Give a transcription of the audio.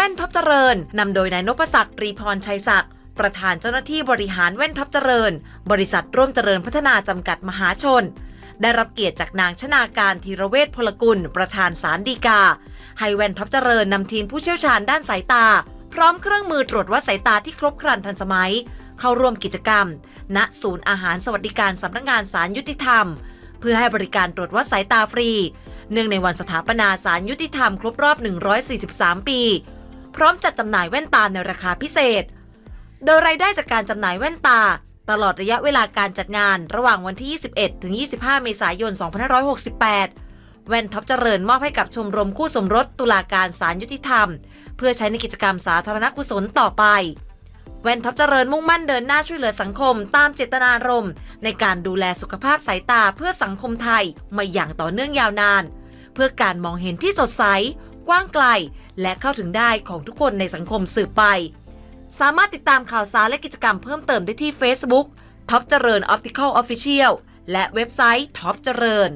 แว่นท็อปเจริญนำโดยนายนพศักดิ์รีพรชัยศักดิ์ประธานเจ้าหน้าที่บริหารแว่นท็อปเจริญ บริษัทร่วมเจริญพัฒนาจำกัดมหาชน ได้รับเกียรติจากนางชนาการธีรเวชพลกุล ประธานศาลฎีกา ให้แว่นท็อปเจริญนำทีมผู้เชี่ยวชาญด้านสายตา พร้อมเครื่องมือตรวจวัดสายตาที่ครบครันทันสมัย เข้าร่วมกิจกรรม ณศูนย์อาหารสวัสดิการสำนักงานศาลยุติธรรม เพื่อให้บริการตรวจวัดสายตาฟรี เนื่องในวันสถาปนาศาลยุติธรรมครบรอบ 143 ปี พร้อมจัดจำหน่ายแว่นตาในราคาพิเศษ โดยรายได้จากการจำหน่ายแว่นตา ตลอดระยะเวลาการจัดงานระหว่างวันที่ 21 ถึง 25 เมษายน 2568 แว่นท็อปเจริญมอบให้กับชมรมคู่สมรสตุลาการศาลยุติธรรม เพื่อใช้ในกิจกรรมสาธารณกุศลต่อไปแว่นท็อปเจริญมุ่งมั่นเดินหน้าช่วยเหลือสังคม ตามเจตนารมณ์ ในการดูแลสุขภาพสายตาเพื่อสังคมไทยมาอย่างต่อเนื่องยาวนาน เพื่อการมองเห็นที่สดใส กว้างไกล และเข้าถึงได้ของทุกคนในสังคมสืบไป สามารถติดตามข่าวสารและกิจกรรมเพิ่มเติมได้ที่ Facebook ท็อปเจริญ Optical Official และเว็บไซต์ท็อปเจริญ